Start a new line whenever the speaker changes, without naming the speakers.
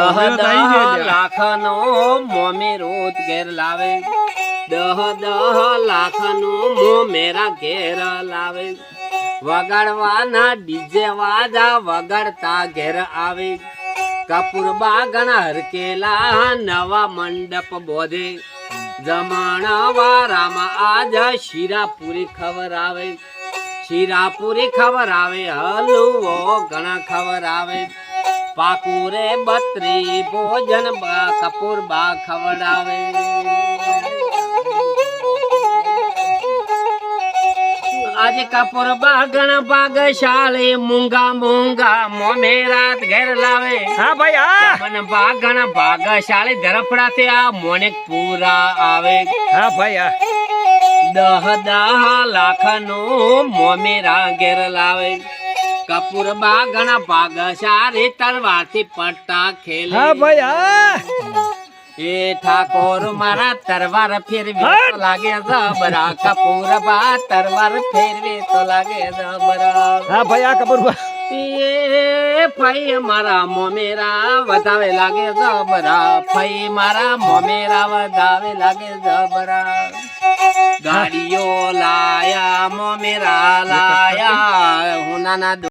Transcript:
હવે તો આઈ
દહ
ગયા.
લાખનો મોમે રોજ ઘેર લાવે. દહ દહ લાખનો મો મેરા ઘેર લાવે. વગાડવાના ડીજે વાજા વગાડતા ઘેર આવે. કપૂર બાગણ હરકેલા નવા મંડપ બોધે. જમણવારામાં આજ શીરાપુરી ખબર આવે. શીરાપુરી ખબર આવે હલુવો ઘણા ખબર આવે. પાકુરે બત્રી ભોજન બા કપૂર બા ખવડાવે. આજે કપૂર બા ઘણા ભાગશાળી મૂંગા મૂંગા મોમે રાત ઘેર લાવે.
હા ભાઈ હા.
મને બાગણ ભાગશાળી ધરફડાથી આ મોને પૂરા આવે.
હા ભાઈ હા.
દહ દહ લાખનું મોમેરા ઘેર લાવે. કપૂર બાગણ ભાગશાળી તલવારથી પટ્ટા ખેલે
હા ભાઈ હા
એ ઠાકોર મારા તરવાર ફેરવે
હટ!
તો લાગે જબરા કપૂર બા તરવાર ફેરવે તો લાગે જબરા
હા ભાઈ હા કપૂરબા
એ ફઈ મારા મોમેરા વધાવે લાગે જબરા ફઈ મારા મોમેરા વધાવે લાગે જબરા ગાડીઓ લાયા મોમેરા લાયા હું નાના